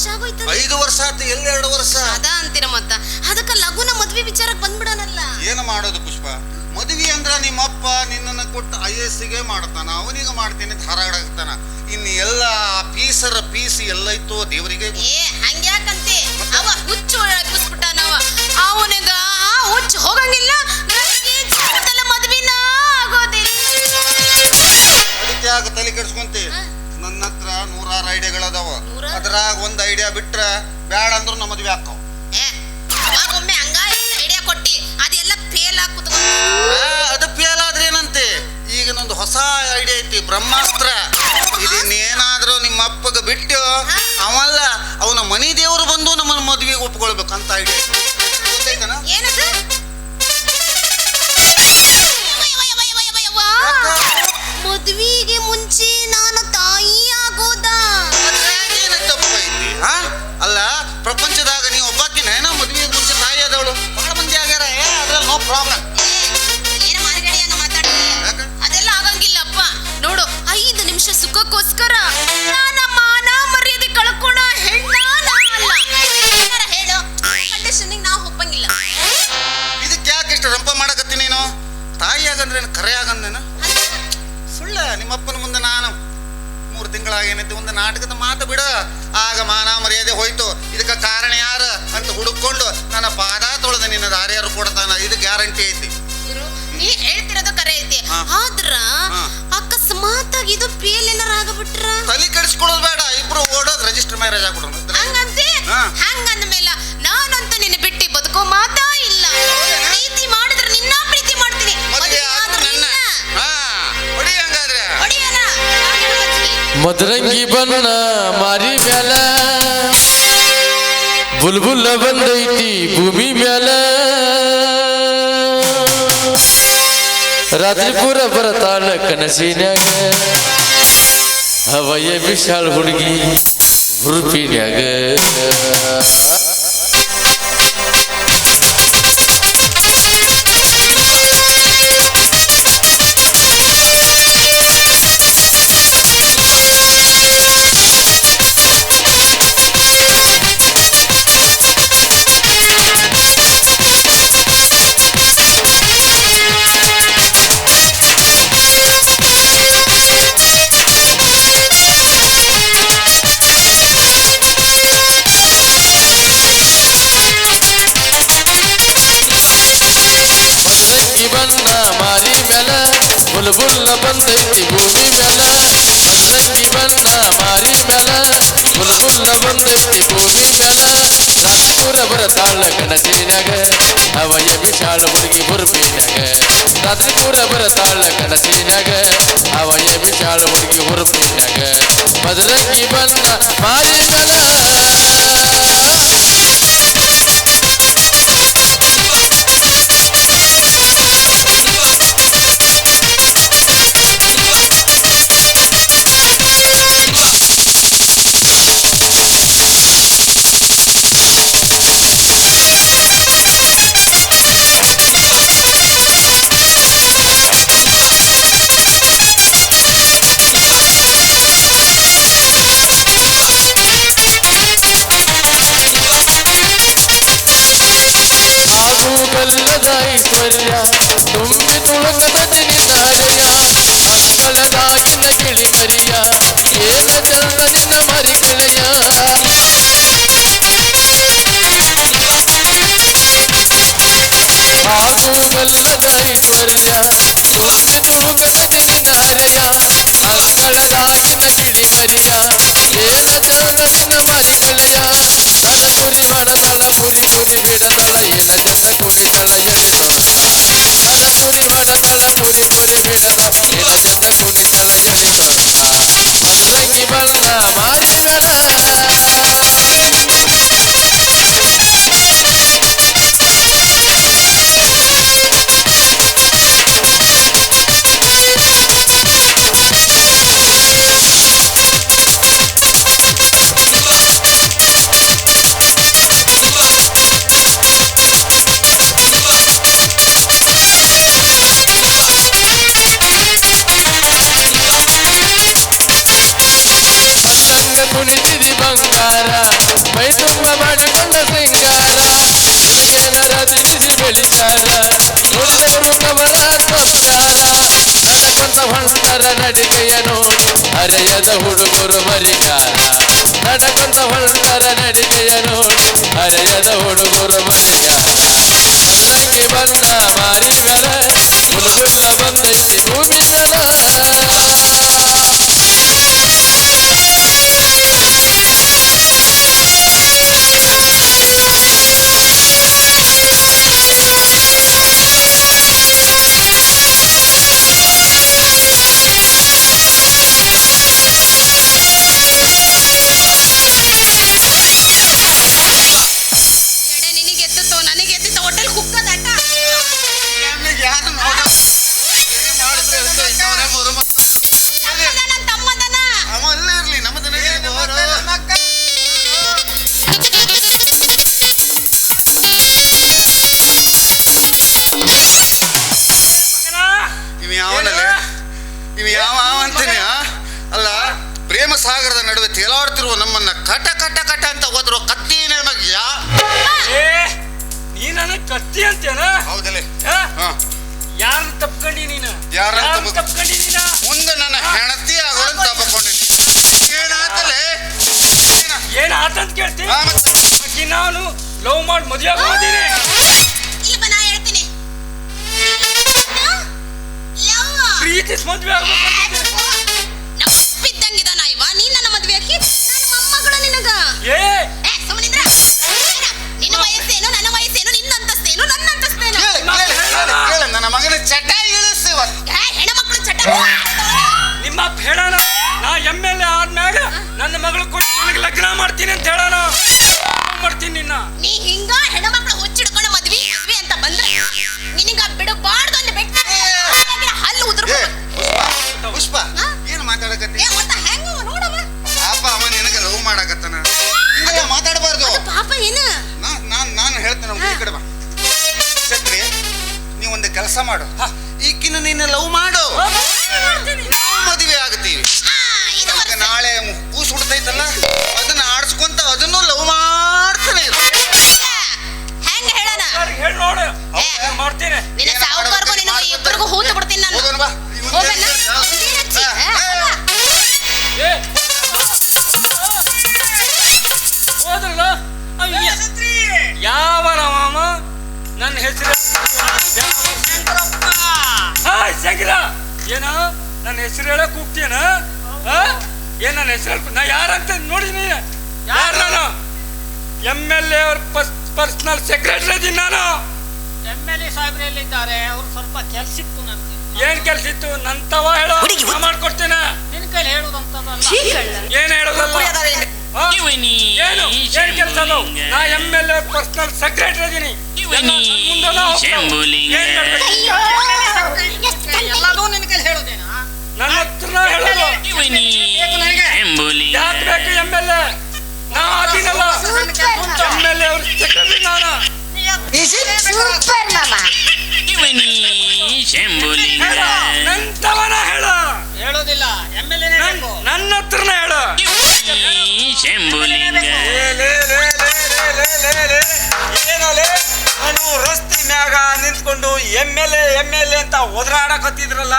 ವರ್ಷ ಐದು ವರ್ಷ ಆಯ್ತು ಎಲ್ಲಿ ಎರಡು ವರ್ಷ? ಅದ ಅಂತೀರ ಮತ್ತ? ಅದಕ್ಕ ಲಗುನ ಮದ್ವೆ ವಿಚಾರಕ್ಕೆ ಬಂದ್ಬಿಡನಲ್ಲ? ಏನು ಮಾಡೋದು ಪುಷ್ಪ? ಮದುವೆ ಅಂದ್ರ ನಿಮ್ಮಪ್ಪ ನಿನ್ನನ್ನು ಕೊಟ್ಟು ಐ ಎಸ್ಗೆ ಮಾಡ್ತಾನ ಅವನಿಗೆ ಮಾಡ್ತೀನಿ ಅಂತ ಹಾರಾಡಾಗ್ತಾನ ಇನ್ನು ಎಲ್ಲ ಪೀಸರ ಪೀಸ್ ಎಲ್ಲ ಇತ್ತು ದೇವರಿಗೆ. ಏ ಹಂಗ್ಯಾಕಂತೆ? ಅವ ಬ್ಯಾಡ ಅಂದ್ರು ನಮ್ಮ ಮದುವೆ ಹಾಕೋ ಅವಾಗೊಮ್ಮೆ ಹಂಗ ಐಡಿಯಾ ಕೊಟ್ಟಿ ಅದೆಲ್ಲ ಫೇಲ್ ಆಗಿ ಕುತ್ಕೊಂಡು ಅದು ಫೇಲ್ ಆದ್ರೆ ಏನಂತೆ? ಈಗ ನಂದು ಹೊಸ ಐಡಿಯಾ ಐತಿ ಬ್ರಹ್ಮಾಸ್ತ್ರ. ಇದನ್ನೇನಾದ್ರೂ ನಿಮ್ಮ ಅಪ್ಪಗೆ ಬಿಟ್ಟು ಅವಲ್ಲ ಅವನ ಮನಿ ದೇವರು ಬಂದು ನಮ್ಮನ್ನು ಮದ್ವೆಗೆ ಒಪ್ಕೊಳ್ಬೇಕಂತ ಐಡಿಯಾ ಗೊತ್ತೈತನ ಪ್ರಾಬ್ಲಮ್ ಏನು ಮಾತಾಡ್ತೀನಿ ಅದೆಲ್ಲ ಆಗಂಗಿಲ್ಲಪ್ಪ. ನೋಡು ಐದು ನಿಮಿಷ ಸುಖಕ್ಕೋಸ್ಕರ ಮಾನ ಮರ್ಯಾದೆ ಕಳ್ಕೊಳ ಹೆಣ್ಣ ನಾ ಅಲ್ಲ. ಏನಾರ ಹೇಳು. ಕಂಡೀಷನಿಗೆ ನಾವು ಒಪ್ಪಂಗಿಲ್ಲ. ಇದಕ್ಕೆ ಯಾಕೆ ಇಷ್ಟು ರಂಪ ಮಾಡಕತ್ತಿ ನೀನು? ತಾಯಿ ಆಗಂದ್ರೆ ಕರೆ ಆಗಂದೇನ? ಸುಳ್ಳ ನಿಮ್ಮಪ್ಪನ ಮುಂದೆ ನಾನು ಮೂರು ಒಂದು ನಾಟಕದ ಮಾತು ಬಿಡ. ಆಗ ಮಾನ ಮರ್ಯಾದೆ ಹೋಯ್ತು. ಇದಕ್ಕೆ ಕಾರಣ ಯಾರ ಅಂತ ಹುಡುಕೊಂಡು ನನ್ನ ಪಾದ ಗ್ಯಾರಂಟಿ ಐತಿ. ಗುರು ನೀ ಹೇಳ್ತಿರೋದು ಕರೆ ಐತಿ ಆದ್ರ. ಅಕಸ್ಮಾತ್ ಆಗಿ ಇದು ಪೇಲ್ ಏನಾರ ಆಗಬಿಟ್ರ? ತಲೆ ಕೆಡಿಸ್ಕೊಳ್ಳೋದು ಬೇಡ ಇಬ್ರು ಓಡೋದು ರಿಜಿಸ್ಟರ್ ಮ್ಯಾರೇಜ್ ಆಗ್ಬಿಡೋಣ ಹಂಗಂತೆ. ಹಂಗಂದ ಮೇಲೆ ನಾನಂತೂ ನಿನ್ನ ಬಿಟ್ಟಿ ಬದುಕೋ ಮಾತಾ ಇಲ್ಲ. ಪ್ರೀತಿ ಮಾಡಿದ್ರೆ ನಿನ್ನ ಪ್ರೀತಿ ಮಾಡ್ತೀನಿ. ಮದರಂಗಿ ಬಣ್ಣ ಮಾರಿ ಮ್ಯಾಲ. ಬುಲ್ಬುಲ್ಲ ಬಂದೈತಿ ಭೂಮಿ ಮ್ಯಾಲ. ರಾತ್ರಿ ಪೂರ ಬರತಾಳ ಕನಸಿನ್ಯಾಗ ಹವಯ ವಿಶಾಲ ಹುಡುಗಿ ಹುರುಪಿನ್ಯಾಗ ಬುಲ್ಬುಲ್ಲ ಬಂದೈತಿ ಭೂಮಿ ಮ್ಯಾಲ ಮದರಂಗಿ ಬಣ್ಣ ಮಾರಿ ಮ್ಯಾಲ ಬುಲ್ಬುಲ್ಲ ಬಂದೈತಿ ಭೂಮಿ ಮ್ಯಾಲ ರಾತ್ಪುರ ಬರತಾಳ ಕನಸಿನ್ಯಾಗ ಅವಯ ವಿಶಾಲ ಹುಡುಗಿ ಹುರುಪಿನ್ಯಾಗ ರಾತ್ರಿಪುರ ಬರತಾಳ ಕನಸಿನ್ಯಾಗ ಅವಯ ವಿಶಾಲ ಹುಡುಗಿ ಹುರುಪಿನ್ಯಾಗ ಮದರಂಗಿ ಬಣ್ಣ ಮಾರಿ ಮ್ಯಾಲ ಕುರಿ ಕುರಿ ಬಿಡತಳ ಬೆಳಿತಾರ ನೋಡಿದವರು ನವರ ಸಂಸಾರ ನಡಕೊಂತ ಹೊಂಟರ ನಡಿಗೆಯ ನೋಡಿ ಹರೆಯದ ಹುಡುಗರು ಮರಿಗಾರ ನಡಕೊಂತ ಹೊಂಟರ ನಡಿಗೆಯ ನೋಡಿ ಹರೆಯದ ಹುಡುಗರು ಮರಿಗಾರ ಮುಲ್ಲಂಗಿ ಬಣ್ಣ ಮಾರಿ ಮ್ಯಾಲ ಬುಲ್ಬುಲ್ಲ ಬಂದೈತಿ ಭೂಮಿ ನಡುವೆ ನಮ್ಮನ್ನ ಕಟ ಕಟ ಕಟ ಅಂತ ಹೋದ್ರು ಕತ್ತಿ ನೀನು ಯಾ? ಏ ನೀ ನನಗೆ ಕತ್ತಿ ಅಂತೇನ ಹೌದಲ್ಲೇ ಆ? ಹಾ. ಯಾರ್ ತಪ್ಕೊಂಡಿ ನೀನು? ಯಾರನ್ನ ತಪ್ಕೊಂಡಿ ನೀನ? ಮುಂದೆ ನನ್ನ ಹೆಣತಿ ಆಗೋದು ತಪ್ಕೊಂಡಿನಿ ಏನಾತಲೇ? ಏನ್? ಆತಂತ ಕೇಳ್ತಿ? ಹಾ, ಆಕಿ ನಾನು ಲವ್ ಮಾಡಿ ಮದುವೆ ಆಗೋದೀನಿ ಪ್ರೀತಿಸ್ ಮದ್ವೆ ಆಗ್ಬೇಕು ಏನ? ನನ್ನ ಹೆಸರು ಹೇಳಕ್ ಹೋಗ್ತೀಯನ ಏನ್ ನನ್ನ ಹೆಸರು ನಾ ಯಾರಂತ ನೋಡಿದೀನಿ ಯಾರು? ನಾನು ಎಂ ಎಲ್ ಎ ಅವ್ರ ಪರ್ಸನಲ್ ಸೆಕ್ರೆಟರಿ ಇದೀನಿ ನಾನು. ಎಂ ಎಲ್ ಎ ಸಾಹೇಬ್ರಲ್ಲಿದ್ದಾರೆ ಅವ್ರು ಸ್ವಲ್ಪ ಕೆಲ್ಸ ಇತ್ತು ನನಗೆ. ಏನ್ ಕೆಲ್ಸ ಇತ್ತು? ನನ್ ತವ ಹೇಳೋ ನಾ ಮಾಡ್ಕೊಡ್ತೇನೆ. ನಿನ್ನ ಕೈಲಿ ಹೇಳುದಂತದಲ್ಲ ಏನ್ ಹೇಳೋದಲ್ಲ? ಏನು? ಏನ್ ಕೆಲಸ ಅದು? ನಾ M L A personal secretary ಇದೀನಿ. ಎಲ್ಲ ನನ್ನ ಹತ್ರ ಹೇಳೋದು. ಯಾಕೆ ಬೇಕು ಎಂ ಎಲ್ ಎ ನಾ ಅದೀನಲ್ಲ ಎಂ ಎಲ್ ಎ ಅವ್ರ ಸೆಕ್ರೆಟರಿ ನಾನು. ಸೂಪರ್ ಮಾಮಾ. ಹೇಳ. ಹೇಳೋದಿಲ್ಲ ಎಂ ಎಲ್ ಎ ನನ್- ನನ್ನ ಹತ್ರನ ಹೇಳ. ಏನಲೆ? ನಾನು ರಸ್ತೆ ಮ್ಯಾಗ ನಿಂತ್ಕೊಂಡು M L A M L A ಅಂತ ಒದರಾಡಕತ್ತಿದ್ರಲ್ಲ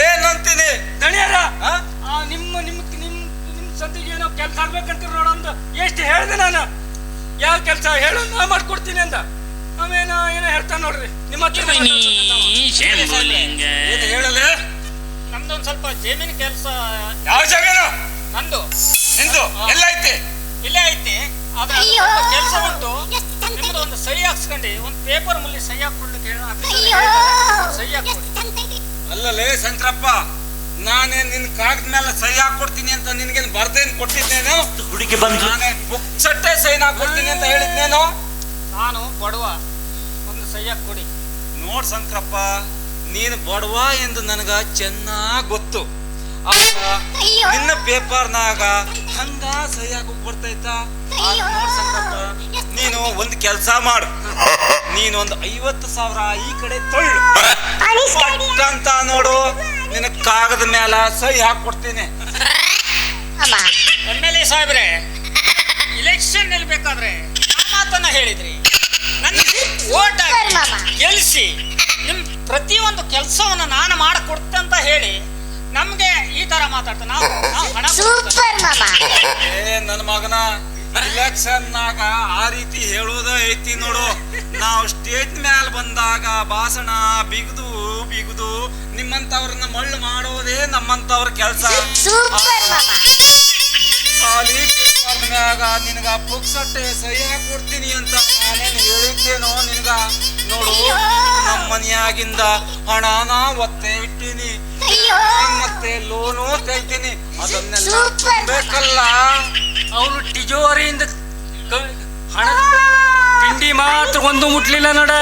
ಏನಂತೀನಿ ದಣಿಯರ ಆ? ಆ, ನಿಮ್ಮ ನಿಮ್ಮ ನಿಮ್ ನಿಮ್ ಸದ್ಯಗೆ ಏನೋ ಕೆಲಸ ಆಗ್ಬೇಕಂತ ಅಂದ ಎಷ್ಟು ಹೇಳಿದೆ ನಾನು? ಯಾವ ಕೆಲಸ? ಹೇಳು ನಾ ಮಾಡ್ಕೊಡ್ತೀನಿ ಅಂದ. ಆಮೇನ ಏನೋ ಹೇಳ್ತಾನೆ ನೋಡ್ರಿ. ನಿಮ್ಮ ಹತ್ರ ಏನು ಹೇಳಲೆ ನಮ್ದೊಂದು ಸ್ವಲ್ಪ ಜಮೀನು ಕೆಲಸ. ಯಾವ ಜಮೀನು ನಂದು. ನಿಂದು? ಎಲ್ಲ ಐತಿ? ಇಲ್ಲೇ ಐತಿ. ಆದ್ರೆ. ಕೆಲಸ ಉಂಟು. ನಿಮ್ದು ಒಂದು ಸಹಿ ಹಾಕ್ಸ್ಕೊಂಡು. ಒಂದು ಪೇಪರ್ ಮುಲ್ಲಿ ಸಹಿ ಹಾಕೊಡ್ಲಿಕ್ಕೆ ಹೇಳ. ಅಯ್ಯೋ. ಸಹಿ ಹಾಕೊಡಿ ಎಷ್ಟು ಅಲ್ಲಲೇ ಶಂಕರಪ್ಪ. ನಾನೇ ನಿನ್ ಕಾಗದ ಮೇಲೆ ಸಹಿ ಹಾಕೊಡ್ತೀನಿ ಅಂತ ನಿನ್ಗೇನು ಬರ್ದೇನ್ ಕೊಟ್ಟಿದ್ದೇನು? ಹುಡುಗಿ ಬಂದು. ನಾನೇ ಪುಕ್ಸಟ್ಟೆ ಸೈನ್ ಹಾಕೊಡ್ತೀನಿ ಅಂತ ಹೇಳಿದ್ನೇನು? ನಾನು ಬಡವ. ಒಂದು ಸಹಿ ಹಾಕೊಡಿ ನೋಡ್ ಶಂಕರಪ್ಪ ನೀನು ಬಡವ ಎಂದು ನನಗ ಚೆನ್ನಾಗ್ ಗೊತ್ತು. ಆಗ ಅಯ್ಯೋ. ನಿನ್ನ ಪೇಪರ್ನಾಗ ಹಂಗ ಸಹಿ ಹಾಕಿ ಬರ್ತೈತಾ? ಆಗ ನೋಡ್ ಶಂಕರಪ್ಪ ನೀನು ಒಂದು ಕೆಲಸ ಮಾಡು. ಒಂದು ಐವತ್ತು ಸಾವಿರ ಈ ಕಡೆ ತೊಳ್ಳು. ಅಂತ ನೋಡು. ನಿನ್ನ ಕಾಗದ ಮ್ಯಾಲ ಸಹಿ ಹಾಕೊಡ್ತೀನಿ ಕೊಡ್ತೀನಿ ಎಂ ಎಲ್ ಎ ಸಾಹೇಬ್ರೆ ಇಲೆಕ್ಷನ್ ನಿಲ್ಬೇಕಾದ್ರೆ ಮಾತನ್ನ ಹೇಳಿದ್ರಿ. ನನ್ನ ಓಟ್ ಗೆಲ್ಸಿ ನಿಮ್ ಪ್ರತಿಯೊಂದು ಕೆಲಸವನ್ನ ನಾನು ಮಾಡಿಕೊಡ್ತೆ ಅಂತ ಹೇಳಿ ನಮ್ಗೆ ಈ ತರ ಮಾತಾಡ್ತಾ ನಾವು ಹಣ ಏ ನನ್ನ ಮಗನ ಇಲೆಕ್ಷನ್ ನಾಗ ಆ ರೀತಿ ಹೇಳೋದ ಐತಿ ನೋಡು. ನಾವು ಸ್ಟೇಜ್ ಮ್ಯಾಲ ಬಂದಾಗ ಭಾಷಣ ಬಿಗುದು ಬಿಗುದು ನಿಮ್ಮಂತವ್ರನ್ನ ಮಳ್ಳು ಮಾಡೋದೇ ನಮ್ಮಂತವ್ರ ಕೆಲಸ. ಸೂಪರ್ ಮಾಮ. ಖಾಲಿ ಪೇಪರ್ ಮ್ಯಾಗ ನಿನಗ ಪುಕ್ಸಟ್ಟೆ ಸಹಿ ಕೊಡ್ತೀನಿ ಅಂತ ನಾನೇನು ಹೇಳಿದ್ದೇನೋ ನಿನಗ? ನೋಡು ನಮ್ಮ ಮನ್ಯಾಗಿಂದ ಹಣನ ಒತ್ತೆ ಇಟ್ಟೀನಿ. ಮತ್ತೆ ಲೋನು ತೆಗ್ತೀನಿ ಅದನ್ನೆಲ್ಲ ಬೇಕಲ್ಲ ಅವರು ಟಿಜೋರಿಯಿಂದ ಹಣ ಹಣದ ಪಿಂಡಿ ಮಾತ್ರ ಒಂದು ಮುಟ್ಲಿಲ್ಲ ನೋಡ.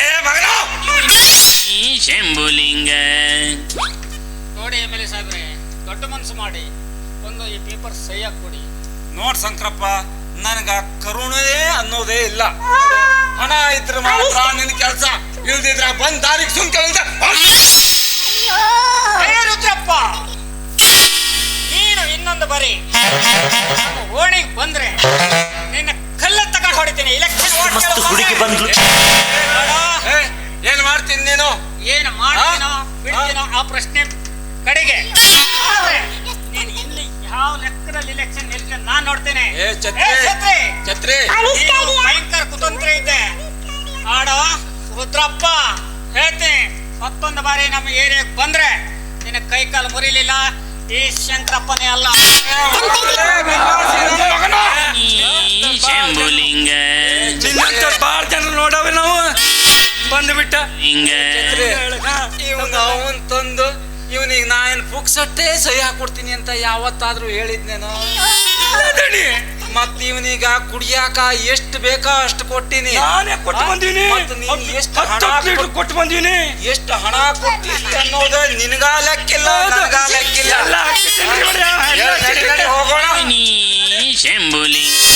ಏ ಮಗನ! ಶಂಭುಲಿಂಗ. ನೋಡಿ ಎಂ ಎಲ್ ಎ ಸಾಹೇಬ್ರೆ ದೊಡ್ಡ ಮನಸ್ಸು ಮಾಡಿ ಒಂದು ಈ ಪೇಪರ್ ಸಹಿ ಕೊಡಿ. ನೋಡ್ ಶಂಕರಪ್ಪ ನನಗ ಕರುಣೆ ಅನ್ನೋದೇ ಇಲ್ಲ. ಹಣ ಇದ್ರೆ ಮಾತ್ರ ನಿನ್ ಕೆಲ್ಸ ಇಲ್ದಿದ್ರ ಬಂದ್ ದಾರಿಗೆ ಸುಂಕ ರುದ್ರಪ್ಪ! ನೀನು ಇನ್ನೊಂದು ಬರಿ ಓಣಿಗೆ ಬಂದ್ರೆ ನಿನ್ನ ಕಲ್ಲ ತಗೊಂಡು ಹೊಡಿತೀನಿ. ಇಲೆಕ್ಷನ್ ಹುಡುಗಿ ಬಂದ್ಲು. ಏನ್ ಮಾಡ್ತೀನಿ ನೀನು? ಏನು ಮಾಡ್ತೀನೋ ಬಿಡ್ತೀನೋ ಆ ಪ್ರಶ್ನೆ ಕಡೆಗೆ. ಆದ್ರೆ ನೀನು ಇಲ್ಲಿ ಯಾವ ಲೆಕ್ಕದಲ್ಲಿ ಇಲೆಕ್ಷನ್ ನಿಲ್ತೀನಿ ನಾನ್ ನೋಡ್ತೇನೆ. ಏ, ಛತ್ರಿ. ಏ, ಛತ್ರಿ. ಛತ್ರಿ. ನೀನು ಭಯಂಕರ ಕುತಂತ್ರ ಇದ್ದೆ ಆಡೋ ರುದ್ರಪ್ಪ ಹೇಳ್ತೀನಿ. ಮತ್ತೊಂದು ಬಾರಿ ನಮ್ಮ ಏರಿಯಾಗೆ ಬಂದ್ರೆ ನಿನ್ನ ಕೈ ಕಾಲು ಮುರಿಲಿಲ್ಲ ಈ ಶಂಕರಪ್ಪನೇ ಅಲ್ಲ ಶಂಭುಲಿಂಗ ನಿನ್ನಂತ ಬಾಳ ಜನ ನೋಡವೆ ನಾವು? ಬಂದ್ಬಿಟ್ಟ. ಹಿಂಗ. ಇವನ್ ಅವನ್ ತಂದು ಇವನಿಗೆ ನಾ ಏನ್ ಪುಕ್ಸಟ್ಟೆ ಸಹಿ ಹಾಕೊಡ್ತೀನಿ ಅಂತ ಯಾವತ್ತಾದ್ರೂ ಹೇಳಿದ್ನೇನೋ. ಮತ್ ಇವನೀಗ ಕುಡಿಯಾಕ ಎಷ್ಟು ಬೇಕಾ ಅಷ್ಟು ಕೊಟ್ಟಿನಿ. ನಾನೇ ಕೊಟ್ಟು ಬಂದೀನಿ. ಮತ್ತ್ ಎಷ್ಟು ಲೀಟರ್ ಕೊಟ್- ಕೊಟ್ಟು ಬಂದೀನಿ. ಎಷ್ಟು ಹಣ ಕೊಟ್ಟಿದ್ದೆ ಅನ್ನೋದು ನಿನಗ ಲೆಕ್ಕಿಲ್ಲ ನನಗ ಲೆಕ್ಕಿಲ್ಲ. ಹೋಗೋಣ. ಶಂಭುಲಿಂಗ